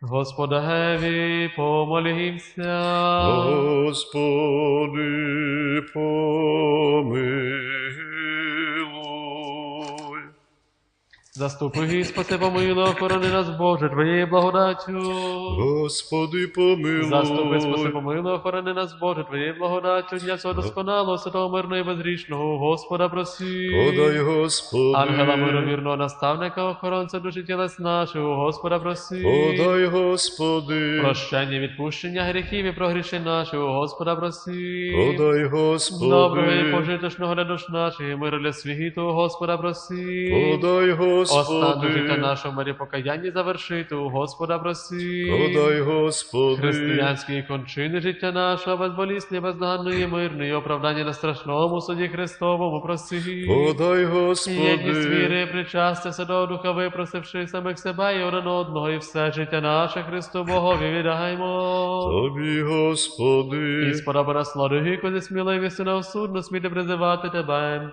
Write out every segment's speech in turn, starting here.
Господеві, помолімся. Господи, помилуй. Заступи, спаси, помилуй, охорони нас, Боже, Твоєю благодаттю. Господи, помилуй. Заступи, спаси, помилуй, охорони нас, Боже, Твоєю благодаттю, дня всього досконалого, святого мирного і безгрішного, Господа просі. Подай, Господи. Ангела мировірного наставника, охоронця душі тілес нашого, Господа просі. Подай, Господи. Прощення, відпущення гріхів і прогрішень нашого, Господа просі. Подай, Господи. Доброго і пожиточного для душ наших, миру для світу, Господа просі. Подай, Господи. Останнє життя нашого мирі покаяння завершити, у Господа просі. Подай, Господи. Християнські кончини життя нашого, безболісне, бездоганної, мирної, оправдання на страшному суді Христовому просі. Подай, Єдність Господи. віри, причастя Святого Духа, випросивши самих себе і один одного, і все життя наше Христу Богові віддаємо. Тобі, Господи. І сподоба слави, коли сміливість на осудно сміти призивати Тебе,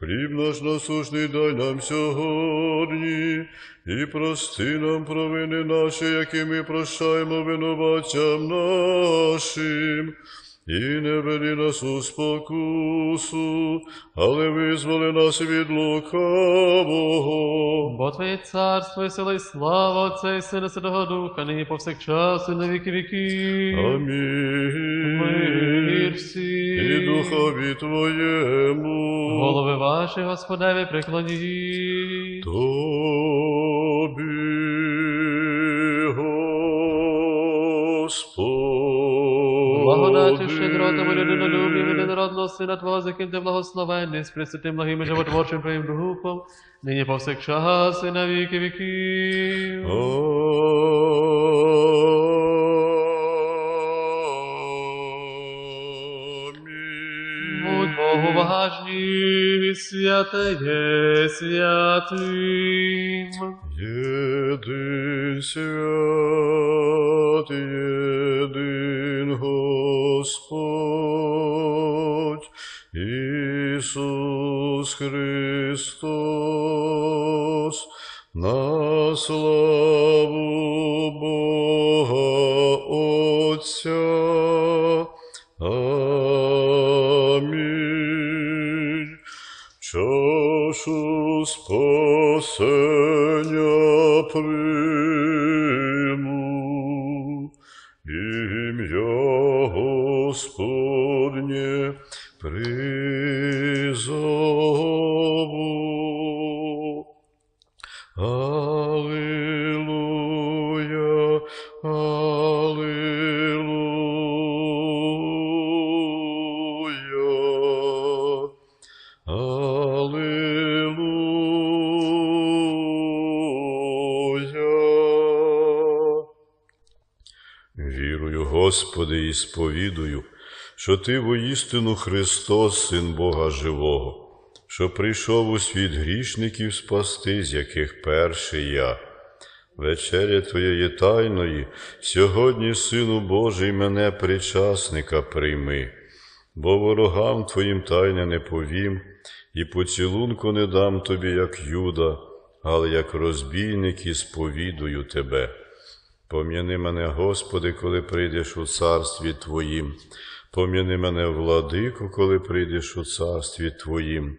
Хліб наш насушний дай нам сьогодні, і прости нам провини наші, які ми прощаємо винуватцям нашим. І не веди нас у спокусу, але визволи нас від лукавого. Бо Твоє царство і сила і слава Отця і Сина Святого Духа, нині повсякчас і на віки віків. Амінь. Мир всім. І духові Твоєму. Голови ваші, Господеві, преклоніть. Тобі, Господи. Благодаттю щедротами людинолюбів і ненародного Сина Твого, за яким ти благословенний, з пресвятим благим і животворчим Твоїм Духом, нині повсякчас і на віки віків. Важні, святеє святим. Един свят, един Господь, Ісус Христос, на славу Бога Отця. Спасення приму, ім'я Господнє призову. Аллилуйя, Господи, і сповідую, що Ти воістину Христос, Син Бога Живого, що прийшов у світ грішників спасти, з яких перший я. Вечеря Твоєї тайної, сьогодні, Сину Божий, мене причасника прийми, бо ворогам Твоїм тайне не повім, і поцілунку не дам Тобі, як Юда, але як розбійник і сповідую Тебе. Пом'яни мене, Господи, коли прийдеш у царстві Твоїм. Пом'яни мене, владику, коли прийдеш у царстві Твоїм.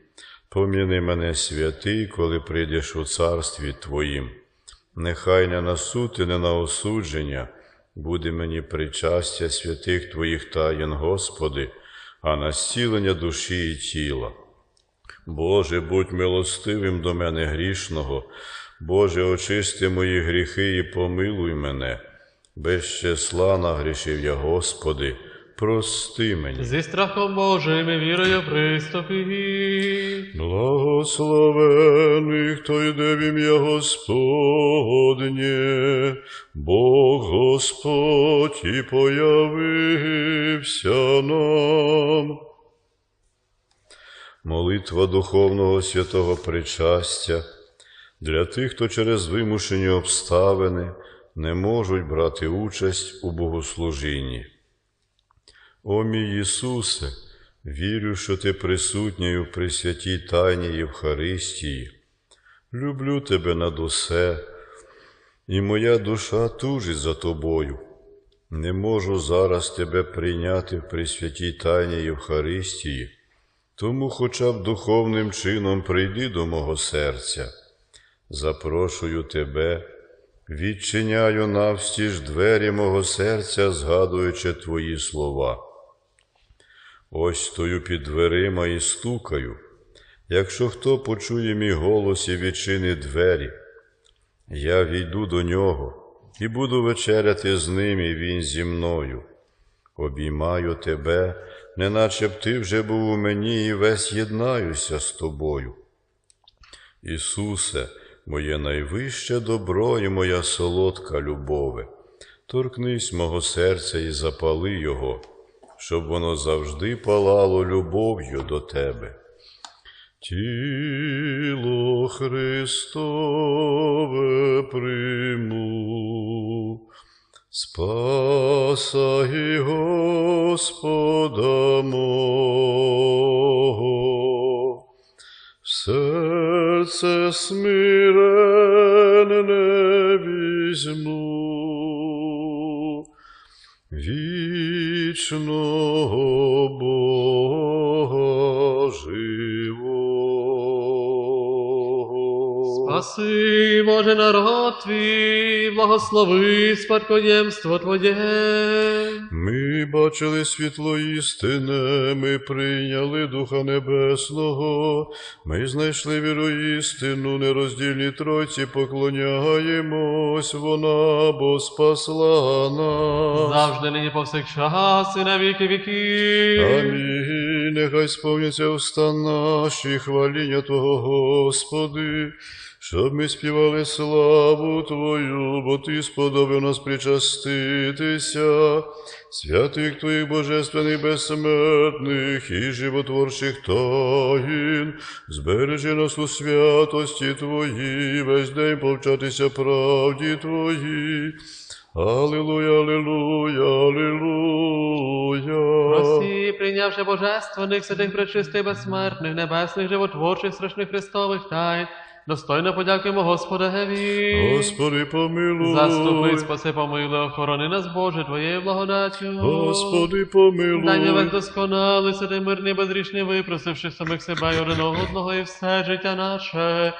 Пом'яни мене, святий, коли прийдеш у царстві Твоїм. Нехай не на суд і не на осудження буде мені причастя святих Твоїх таїн, Господи, а на зцілення душі і тіла. Боже, будь милостивим до мене грішного, Боже, очисти мої гріхи і помилуй мене. Без числа нагрішив я, Господи, прости мені. Зі страхом Божим і вірою приступи. Благословений, хто йде в ім'я Господнє, Бог Господь і появився нам. молитва духовного святого причастя для тих, хто через вимушені обставини не можуть брати участь у богослужінні. О мій Ісусе, вірю, що Ти присутній у присвятій Тайні Євхаристії. Люблю Тебе над усе, і моя душа тужить за Тобою. Не можу зараз Тебе прийняти в присвятій Тайні Євхаристії, тому хоча б духовним чином прийди до мого серця. Запрошую Тебе, відчиняю навстіж двері мого серця, згадуючи Твої слова. Ось стою під дверима і стукаю. Якщо хто почує мій голос і відчинить двері, я війду до нього і буду вечеряти з ним, і він зі мною. Обіймаю тебе, неначе б ти вже був у мені і весь єднаюся з тобою. Ісусе, моє найвище добро і моя солодка любове, торкнись мого серця і запали його, щоб воно завжди палало любов'ю до тебе. Тіло Христове приму, Спаса і Господа мого, серце смирене візьму, вічного Бога живого. Спаси, Боже, народ твій, благослови спадкоємство Твоє. Ми бачили світло істине, ми прийняли Духа Небесного, ми знайшли віру істину, нероздільні Тройці поклоняємось, вона бо спасла нас. Завжди нині повсякчас і на віки віки. Амінь. Нехай сповняться уста наші хваління Твого, Господи, щоб ми співали славу Твою, бо Ти сподобав нас причаститися, святих Твоїх божественних безсмертних і животворчих таїн, збережи нас у святості Твої, весь день повчатися правді Твої. Аллилуйя, аллилуйя, аллилуйя. Просі, прийнявши божественних, святих, пречистих, безсмертних, небесних, животворчих, страшних Христових тайн, достойно подякуємо Господеві. Господи, помилуй. Заступи, спаси, помилуй, охорони нас, Боже, Твоєю благодаттю. Господи, помилуй. Дай не весь досконалий, святий мирний, безрічний, випросивши самих себе і один одного і все життя наше.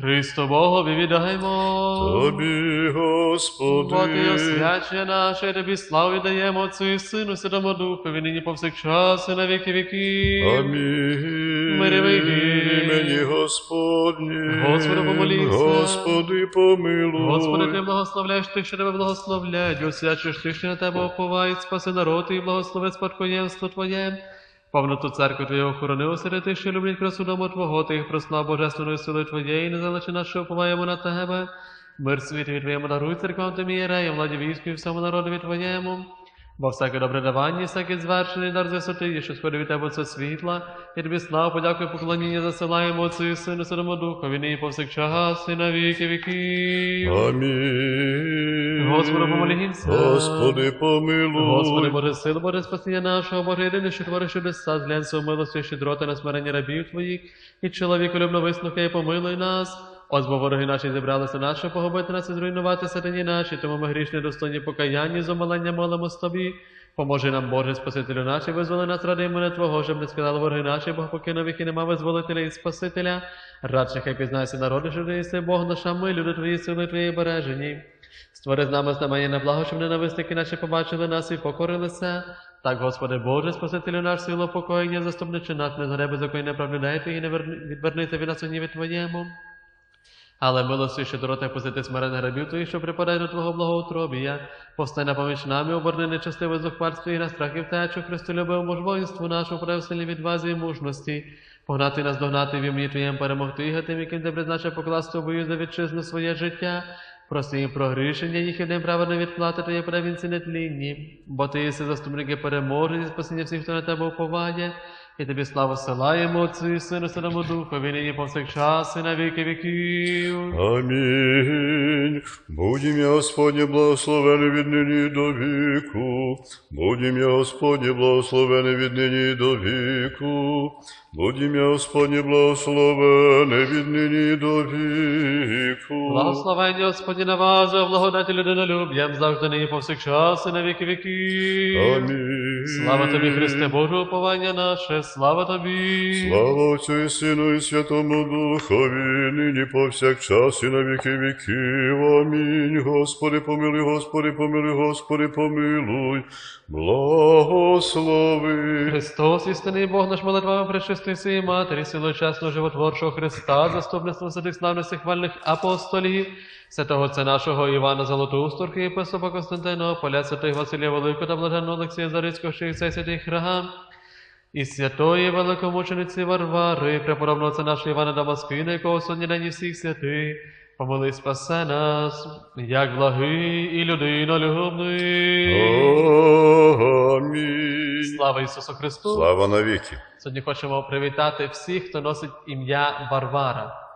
Христу Богові віддаємо. Тобі, Господи. Бо Ти освячення наше, тобі славу віддаємо Отцю і Сину, Святому Духові, нині повсякчас і на віки віків. Амінь. Мири вийди. Імені Господні. Господи, помолімся. Господи, помилуй. Господи, ти благословляєш тих, що тебе благословляють, освячуєш тих, що на тебе оповають, спаси народ і благослови спадкоємство Твоє. Повноту церкви Твою охорони серед тих, що люблять красу дому Твого, ти їх прослав божественною силою Твоєї, не залиши нас, що уповаємо на Тебе. Мир світові Твоєму даруй церквам Тим єреям, владі війську і всьому народові Твоєму. Бо всяке добре давання, всякий звершений дар з що сходить від тебе це світла, і тобі славу, подякую, поклоніння засилаємо Отцю і Сину, Святому Духові, нині повсякчас і на віки віків. Амінь. Господи, помолімся. Господи, помилуй. Господи, Боже, сил, Боже, спасіння нашого, Боже, єдине, що твориш чудеса, зглянься у милості, щедроти на смирення рабів Твоїх, і чоловіку любно вислухай, і помилуй нас. Ось бо вороги наші зібралися щоб погубити нас і зруйнувати сатані наші, тому ми грішні достойні покаяння і зомолення молимось Тобі. Поможи нам, Боже, Спасителю наш, і визволи нас ради імені Твого, щоб не сказали вороги наші, бо поки нових і нема визволителя і Спасителя. Радше хай пізнайся народи, що ти єси Бог наша ми, люди Твої, сили Твої бережені. Створи з нами знамення на благо, щоб ненависники наші побачили нас і покорилися. Так, Господи Боже, Спасителю наш, силу покоєння, заступничи нас, не згадай беззаконня правди дай і не верни- відвернися від нас гніві Твоєму. Але милостю ще дорота пустити смирених рабів твоїх, що припадають до Твого благоутробія. Повстай на поміч нами, оберни нечестиве зухварство і на страх і втечу, Христу любив муж воїнству нашу, сильні відвазі і мужності. Погнати нас догнати в ім'ї Твоєм перемогти, і тим, яким ти призначив покласти у бою за вітчизну своє життя. Прости їм про грішення, їх і відплати Твоє правінці нетлінні. Бо Ти єси переможні, і спасіння всіх, хто на тебе уповає. І тобі славу силаємо Отцю і Сину, Святому Духові, нині повсякчас і на віки віків. Амінь. Будь ім'я Господнє благословене від нині до віку. Будь ім'я Господнє благословене від нині до віку. Будь ім'я Господнє благословене від нині до віку. Благословення Господні на вас, благодаті людинолюб'ям, завжди нині повсякчас і на віки віків. Амінь. Слава тобі, Христе Боже, уповання наше, слава тобі. Слава Отцю і Сину і Святому Духові, нині повсякчас і на віки віків. Амінь. Господи, помилуй, Господи, помилуй, Господи, помилуй. Благослови. Христос, істинний Бог наш молитвами пречистої своєї матері, силою чесного животворчого Христа, заступництвом святих славних хвальних апостолів, святого Отця нашого Івана Золотоустурки, єпископа Константинополя, святих Василія Великого та блаженного Олексія Зарицького, і цей святий храм, і святої великомучениці Варвари, преподобного Отця нашого Івана Дамаскина, якого сьогодні нині всіх святих, помили спасе нас, як благий і людинолюбний. Амінь. Слава Ісусу Христу! Слава навіки. Сьогодні хочемо привітати всіх, хто носить ім'я Варвара.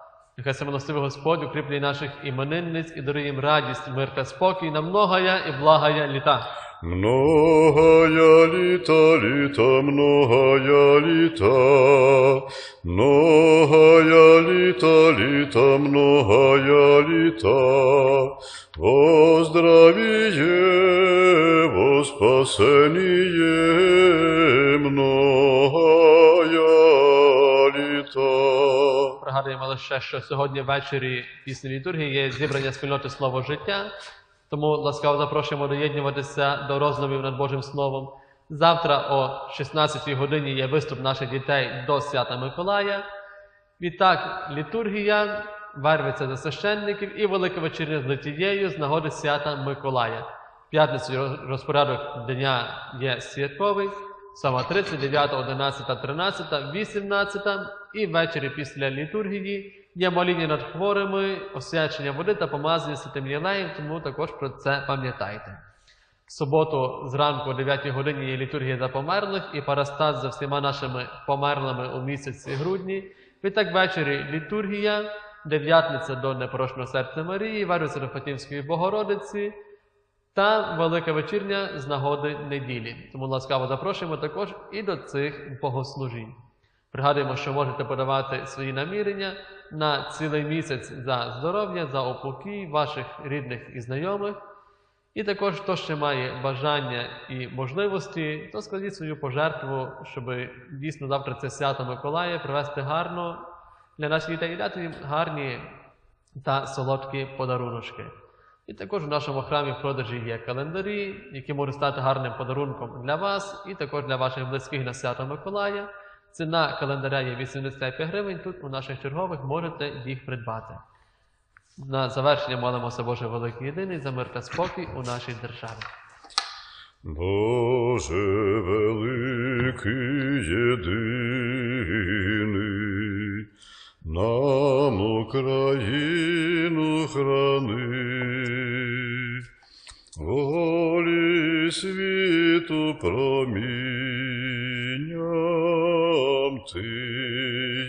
Нехай самоносивий Господь укріплює наших іменинниць і дарує їм радість, мир та спокій. На многая і благая літа. Многая літа, літа, многая літа, многая літа, літа, многая літа, во здравие, во спасение, многая літа. Пригадуємо лише, що сьогодні ввечері після літургії є зібрання спільноти Слово життя. Тому ласкаво запрошуємо доєднуватися до розмовів над Божим Словом. Завтра о 16-й годині є виступ наших дітей до свята Миколая. Відтак, літургія, вервиться за священників і велика вечірня з литією з нагоди свята Миколая. В п'ятницю розпорядок дня є святковий, 7.30, 9, 11, 13, 18 і ввечері після літургії є моління над хворими, освячення води та помазання святим Єлеєм, тому також про це пам'ятайте. В суботу зранку о 9 годині є літургія за померлих і парастаз за всіма нашими померлими у місяці грудні. Відтак ввечері літургія, дев'ятниця до непорочного серця Марії, Вервиця Фатімської Богородиці та Велика вечірня з нагоди неділі. Тому ласкаво запрошуємо також і до цих богослужінь. Пригадуємо, що можете подавати свої намірення на цілий місяць за здоров'я, за упокій ваших рідних і знайомих. І також хто ще має бажання і можливості, то складіть свою пожертву, щоб дійсно завтра це свято Миколая провести гарно для наших дітей і дати їм гарні та солодкі подаруночки. І також в нашому храмі в продажі є календарі, які можуть стати гарним подарунком для вас і також для ваших близьких на свято Миколая. Ціна календаря є 85 гривень. Тут у наших чергових можете їх придбати. На завершення молимося Боже великий єдиний за мир та спокій у нашій державі. Боже великий єдиний, нам Україну храни, світу промінням ти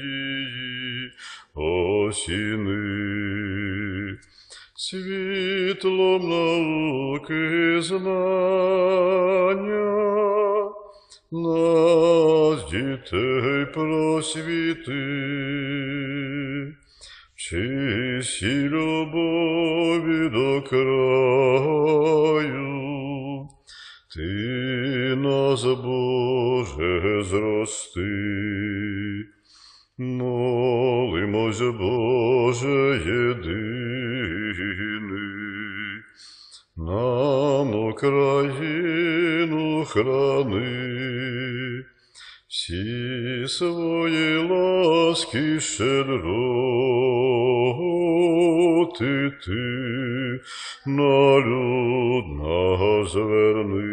її осіни. Світлом науки знання, нас дітей просвіти, в чистій любові до краю, ти нас, Боже, зрости. Молимось, Боже єдиний, нам Україну храни, всі свої ласки щедроти ти на люд зверни.